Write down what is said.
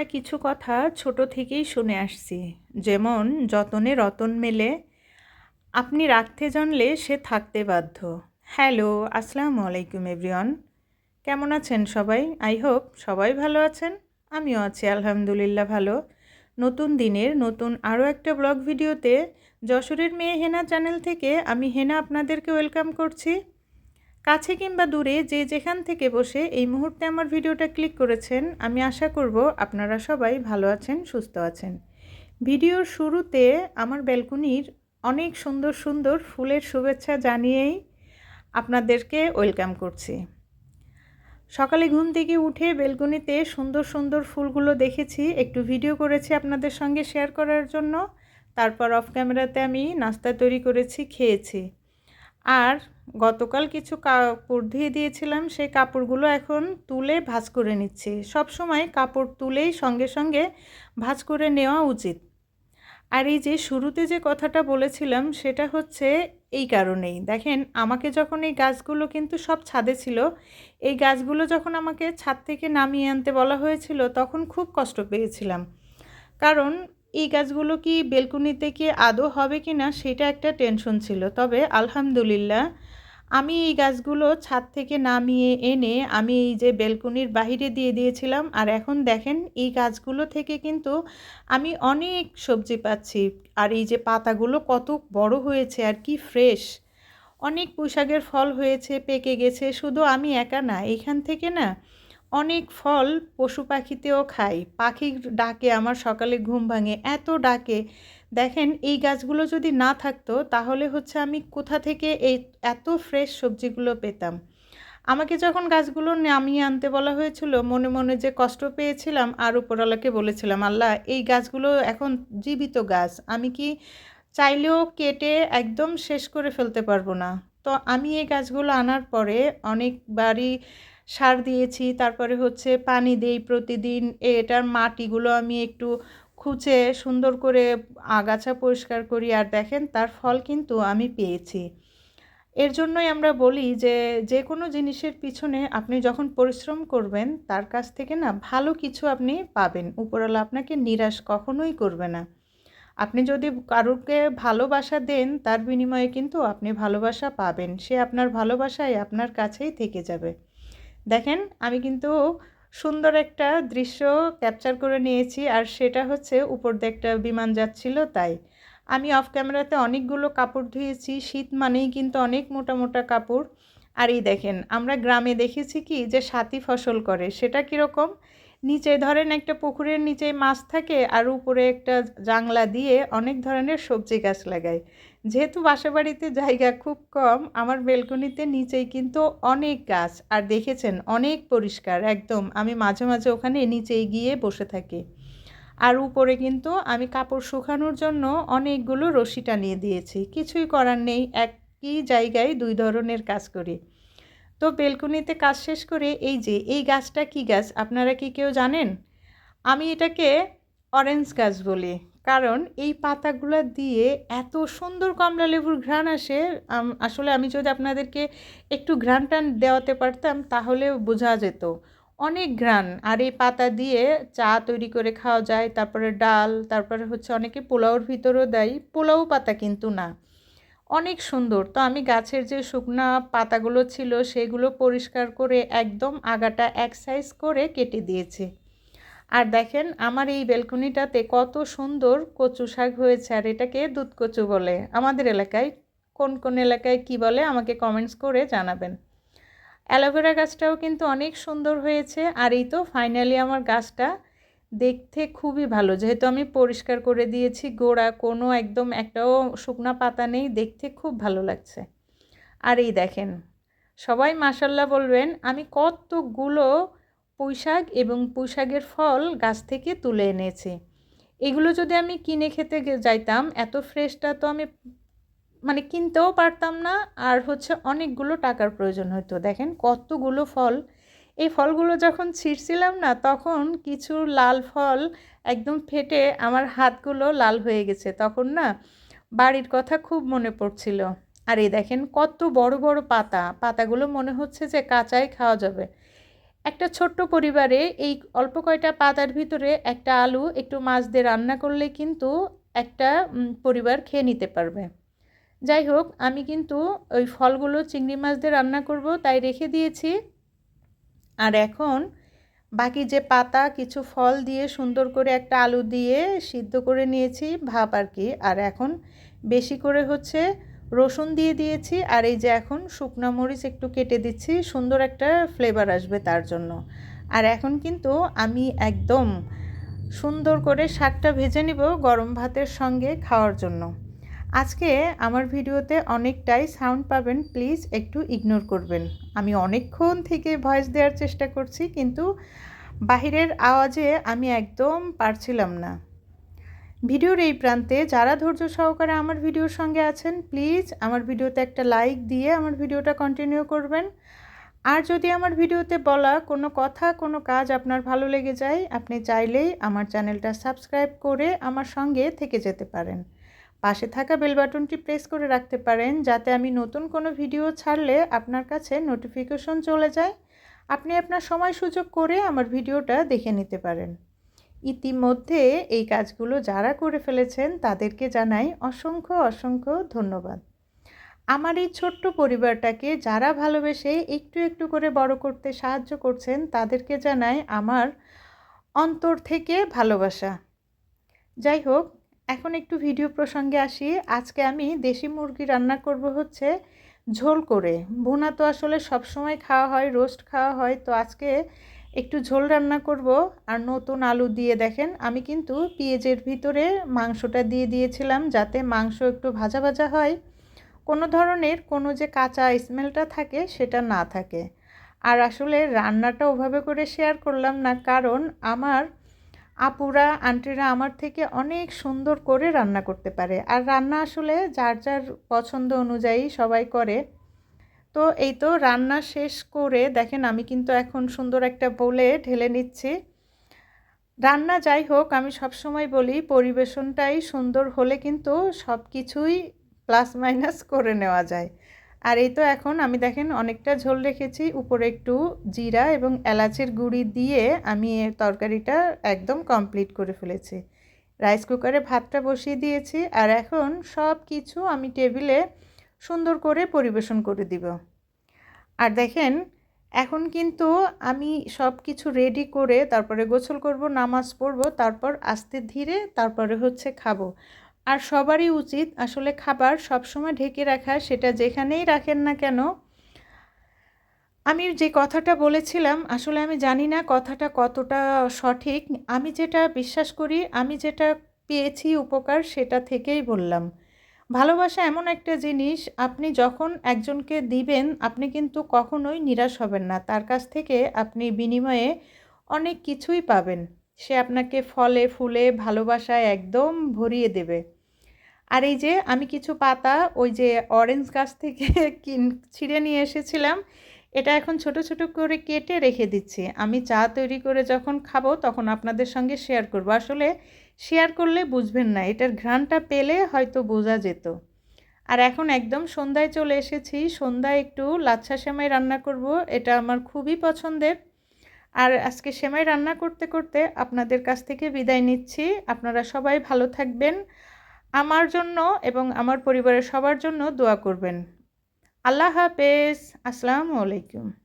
আমরা কিছু কথা ছোট থেকেই শুনে আসছি। যেমন, যতনে রতন মেলে, আপনি রাখতে জানলে সে থাকতে বাধ্য। হ্যালো, আসসালামু আলাইকুম এভরিওয়ান। কেমন আছেন সবাই? আই হোপ সবাই ভালো আছেন। আমিও আছি, আলহামদুলিল্লাহ ভালো। নতুন দিনের নতুন আরও একটা ব্লগ ভিডিওতে যশোরের মেয়ে হেনা চ্যানেল থেকে আমি হেনা আপনাদেরকে ওয়েলকাম করছি। কাছে কিংবা দূরে যে যেখান থেকে বসে এই মুহূর্তে আমার ভিডিওটা ক্লিক করেছেন, আমি আশা করব আপনারা সবাই ভালো আছেন, সুস্থ আছেন। ভিডিওর শুরুতে আমার ব্যালকনির অনেক সুন্দর সুন্দর ফুলের শুভেচ্ছা জানিয়েই আপনাদেরকে ওয়েলকাম করছি। সকালে ঘুম থেকে উঠে বেলকনিতে সুন্দর সুন্দর ফুলগুলো দেখেছি, একটু ভিডিও করেছি আপনাদের সঙ্গে শেয়ার করার জন্য, তারপর অফ ক্যামেরাতে আমি নাস্তা তৈরি করেছি, খেয়েছি। আর গতকাল কিছু কাপড় ধুয়ে দিয়েছিলাম, সেই কাপড়গুলো এখন তুলে ভাজ করে নিচ্ছি। সব সময় কাপড় তুলেই সঙ্গে সঙ্গে ভাজ করে নেওয়া উচিত। আর এই যে শুরুতে যে কথাটা বলেছিলাম, সেটা হচ্ছে এই কারণেই। দেখেন, আমাকে যখন এই গাছগুলো কিন্তু সব ছাদে ছিল, এই গাছগুলো যখন আমাকে ছাদ থেকে নামিয়ে আনতে বলা হয়েছিল, তখন খুব কষ্ট পেয়েছিলাম। কারণ এই গাছগুলো কি বেলকুনিতে কি আদৌ হবে কি না সেটা একটা টেনশন ছিল। তবে আলহামদুলিল্লাহ আমি এই গাছগুলো ছাদ থেকে নামিয়ে এনে আমি এই যে বেলকুনির বাহিরে দিয়ে দিয়েছিলাম। আর এখন দেখেন, এই গাছগুলো থেকে কিন্তু আমি অনেক সবজি পাচ্ছি। আর এই যে পাতাগুলো কত বড় হয়েছে আর কি ফ্রেশ! অনেক পুঁশাকের ফল হয়েছে, পেকে গেছে। শুধু আমি একা না, এখান থেকে না অনেক ফল পশু পাখিতেও খাই। পাখির ডাকে আমার সকালে ঘুম ভাঙে, এত ডাকে দেখেন, এই গাছগুলো যদি না থাকতো, তাহলে হচ্ছে আমি কোথা থেকে এই এত ফ্রেশ সবজিগুলো পেতাম? আমাকে যখন গাছগুলো নামিয়ে আনতে বলা হয়েছিল, মনে মনে যে কষ্ট পেয়েছিলাম আর উপরওয়ালাকে বলেছিলাম, আল্লাহ, এই গাছগুলো এখন জীবিত গাছ, আমি কি চাইলেও কেটে একদম শেষ করে ফেলতে পারব না? তো আমি এই গাছগুলো আনার পরে অনেকবারই সার দিয়েছি, তারপরে হচ্ছে পানি দেই প্রতিদিন এটার মাটিগুলো আমি একটু খুঁচে সুন্দর করে আগাছা পরিষ্কার করি আর দেখেন তার ফল কিন্তু আমি পেয়েছি। এর জন্যই আমরা বলি যে যে কোনো জিনিসের পিছনে আপনি যখন পরিশ্রম করবেন, তার কাছ থেকে না ভালো কিছু আপনি পাবেন। উপরওয়ালা আপনাকে নিরাশ কখনোই করবে না। আপনি যদি কারোকে ভালোবাসা দেন, তার বিনিময়ে কিন্তু আপনি ভালোবাসা পাবেন। সে আপনার ভালোবাসায় আপনার কাছেই থেকে যাবে। দেখেন, আমি কিন্তু সুন্দর একটা দৃশ্য ক্যাপচার করে নিয়েছি আর সেটা হচ্ছে উপর দিয়ে একটা বিমান যাচ্ছিল তাই। আমি অফ ক্যামেরাতে অনেকগুলো কাপড় ধুয়েছি, শীত মানেই কিন্তু অনেক মোটা মোটা কাপড়। আর এই দেখেন, আমরা গ্রামে দেখেছি কি যে সাথী ফসল করে, সেটা কীরকম? নিচে ধরেন একটা পুকুরের নিচে মাছ থাকে আর উপরে একটা জাংলা দিয়ে অনেক ধরনের সবজি গাছ লাগায় যেহেতু বাসা বাড়িতে জায়গা খুব কম, আমার বেলকনিতে নিচেই কিন্তু অনেক গাছ আর দেখেছেন অনেক পরিষ্কার, একদম আমি মাঝে মাঝে ওখানে নিচেই গিয়ে বসে থাকি। আর উপরে কিন্তু আমি কাপড় শুকানোর জন্য অনেকগুলো রশি টানিয়ে দিয়েছি, কিছুই করার নেই, একই জায়গায় দুই ধরনের কাজ করি। তো বেলকুনিতে কাজ শেষ করে এই যে, এই গাছটা কি গাছ? আপনারা কি কেউ জানেন? আমি এটাকে অরেঞ্জ গাছ বলি। কারণ এই পাতাগুলো দিয়ে এত সুন্দর কমলা লেবুর ঘ্রাণ আসে। আসলে আমি যদি আপনাদেরকে একটু ঘ্রাণ টান দেওয়াতে পারতাম, তাহলে বোঝা যেত। অনেক ঘ্রাণ। আর এই পাতা দিয়ে চা তৈরি করে খাওয়া যায়, তারপরে ডাল, তারপরে হচ্ছে অনেকে পোলাওর ভিতরেও দেয়। পোলাও পাতা কিন্তু না। অনেক সুন্দর। তো আমি গাছের যে শুকনা পাতাগুলো ছিল সেগুলো পরিষ্কার করে একদম আগাটা এক সাইজ করে কেটে দিয়েছি। আর দেখেন আমার এই বেলকনিটাতে কত সুন্দর কচু শাক হয়েছে। আর এটাকে দুধ কচু বলে। আমাদের এলাকায় কোন কোন এলাকায় কি বলে আমাকে কমেন্টস করে জানাবেন। অ্যালোভেরা গাছটাও কিন্তু অনেক সুন্দর হয়েছে। আর এই তো ফাইনালি আমার গাছটা দেখতে খুবই ভালো। যেহেতু আমি পরিষ্কার করে দিয়েছি, গোড়া, কোনো একদম একটাও শুকনা পাতা নেই, দেখতে খুব ভালো লাগছে। আর এই দেখেন, সবাই মাসাল্লাহ বলবেন, আমি কতগুলো পুঁইশাক এবং পুঁইশাকের ফল গাছ থেকে তুলে এনেছি। এগুলো যদি আমি কিনে খেতে যাইতাম, এত ফ্রেশটা তো আমি মানে কিনতেও পারতাম না, আর হচ্ছে অনেকগুলো টাকার প্রয়োজন হতো দেখেন কতগুলো ফল এই ফলগুলো যখন ছিঁড়ছিলাম না, তখন কিছু লাল ফল একদম ফেটে আমার হাতগুলো লাল হয়ে গেছে। তখন না বাড়ির কথা খুব মনে পড়ছিল। আর এই দেখেন কত বড় বড় পাতা, পাতাগুলো মনে হচ্ছে যে কাঁচাই খাওয়া যাবে। একটা ছোট্ট পরিবারে এই অল্প কয়টা পাতার ভিতরে একটা আলু একটু মাছ দিয়ে রান্না করলে কিন্তু একটা পরিবার খেয়ে নিতে পারবে। যাই হোক, আমি কিন্তু ওই ফলগুলো চিংড়ি মাছ দিয়ে রান্না করব, তাই রেখে দিয়েছি। আর এখন বাকি যে পাতা, কিছু ফল দিয়ে সুন্দর করে একটা আলু দিয়ে সিদ্ধ করে নিয়েছি, ভাপ আর কি। আর এখন বেশি করে হচ্ছে রসুন দিয়ে দিয়েছি, আর এই যে এখন শুকনো মরিচ একটু কেটে দিচ্ছি, সুন্দর একটা ফ্লেভার আসবে তার জন্য। আর এখন কিন্তু আমি একদম সুন্দর করে শাকটা ভেজে নিব গরম ভাতের সঙ্গে খাওয়ার জন্য। আজকে আমার ভিডিওতে অনেকটাই সাউন্ড পাবেন প্লিজ একটু ইগনোর করবেন। আমি অনেকক্ষণ থেকে ভয়েস দেওয়ার চেষ্টা করছি, কিন্তু বাহিরের আওয়াজে আমি একদম পারছিলাম না। ভিডিওর এই প্রান্তে যারা ধৈর্য সহকারে আমার ভিডিওর সঙ্গে আছেন প্লিজ আমার ভিডিওতে একটা লাইক দিয়ে আমার ভিডিওটা কন্টিনিউ করবেন। আর যদি আমার ভিডিওতে বলা কোনো কথা, কোনো কাজ আপনার ভালো লেগে যায়, আপনি চাইলেই আমার চ্যানেলটা সাবস্ক্রাইব করে আমার সঙ্গে থেকে যেতে পারেন। পাশে থাকা বেল বাটনটি প্রেস করে রাখতে পারেন যাতে আমি নতুন কোনো ভিডিও ছাড়লে আপনার কাছে নোটিফিকেশন চলে যায়। আপনি আপনার সময় সুযোগ করে আমার ভিডিওটা দেখে নিতে পারেন। ইতিমধ্যে এই কাজগুলো যারা করে ফেলেছেন তাদেরকে জানাই অসংখ্য অসংখ্য ধন্যবাদ। আমার এই ছোট্ট পরিবারটাকে যারা ভালোবেসে একটু একটু করে বড় করতে সাহায্য করছেন তাদেরকে জানাই আমার অন্তর থেকে ভালোবাসা। যাই হোক এখন একটু ভিডিও প্রসঙ্গে আসি। আজকে আমি দেশি মুরগি রান্না করব হচ্ছে ঝোল করে। ভুনা তো আসলে সব সময় খাওয়া হয়, রোস্ট খাওয়া হয়। তো আজকে একটু ঝোল রান্না করব। আর নতুন আলু দিয়ে দেখেন, আমি কিন্তু পেঁয়াজের ভিতরে মাংসটা দিয়ে দিয়েছিলাম যাতে মাংস একটু ভাজা ভাজা হয়। কোনো ধরনের কোনো যে কাঁচা স্মেলটা থাকে সেটা না থাকে। আর আসলে রান্নাটা ওভাবে করে শেয়ার করলাম না, কারণ আমার আপুরা, আন্টিরা আমার থেকে অনেক সুন্দর করে রান্না করতে পারে। আর রান্না আসলে যার যার পছন্দ অনুযায়ী সবাই করে। তো এই তো রান্না শেষ করে দেখেন আমি কিন্তু এখন সুন্দর একটা বলে ঢেলে নিচ্ছি। রান্না যাই হোক, আমি সবসময় বলি পরিবেশনটাই সুন্দর হলে কিন্তু সব কিছুই প্লাস মাইনাস করে নেওয়া যায়। আর এই তো এখন আমি দেখেন অনেকটা ঝোল রেখেছি। উপরে একটু জিরা এবং এলাচের গুঁড়ি দিয়ে আমি তরকারিটা একদম কমপ্লিট করে ফেলেছি। রাইস কুকারে ভাতটা বসিয়ে দিয়েছি আর এখন সব কিছু আমি টেবিলে সুন্দর করে পরিবেশন করে দিব। আর দেখেন এখন কিন্তু আমি সব কিছু রেডি করে তারপরে গোসল করব, নামাজ পড়ব, তারপর আস্তে ধীরে তারপরে হচ্ছে খাব। আর সবারই উচিত আসলে খাবার সবসময় ঢেকে রাখা, সেটা যেখানেই রাখেন না কেন। আমি যে কথাটা বলেছিলাম, আসলে আমি জানি না কথাটা কতটা সঠিক। আমি যেটা বিশ্বাস করি, আমি যেটা পেয়েছি উপকার, সেটা থেকেই বললাম। ভালোবাসা এমন একটা জিনিস, আপনি যখন একজনকে দিবেন, আপনি কিন্তু কখনোই নিরাশ হবেন না। তার কাছ থেকে আপনি বিনিময়ে অনেক কিছুই পাবেন। সে আপনাকে ফলে, ফুলে, ভালোবাসায় একদম ভরিয়ে দেবে। আর এই যে আমি কিছু পাতা ওই যে অরেঞ্জ গাছ থেকে কিন, ছিঁড়ে নিয়ে এসেছিলাম, এটা এখন ছোট ছোট করে কেটে রেখে দিচ্ছি। আমি চা তৈরি করে যখন খাব তখন আপনাদের সঙ্গে শেয়ার করব। আসলে শেয়ার করলে বুঝবেন না, এটার ঘ্রাণটা পেলে হয়তো বোঝা যেত। আর এখন একদম সন্ধ্যায় চলে এসেছি, সন্ধ্যায় একটু লাচ্ছা সেমাই রান্না করব, এটা আমার খুবই পছন্দের। আর আজকে সেমাই রান্না করতে করতে আপনাদের কাছ থেকে বিদায় নিচ্ছি। আপনারা সবাই ভালো থাকবেন, আমার জন্য এবং আমার পরিবারের সবার জন্য দোয়া করবেন। আল্লাহ হাফেজ, আসসালামু আলাইকুম।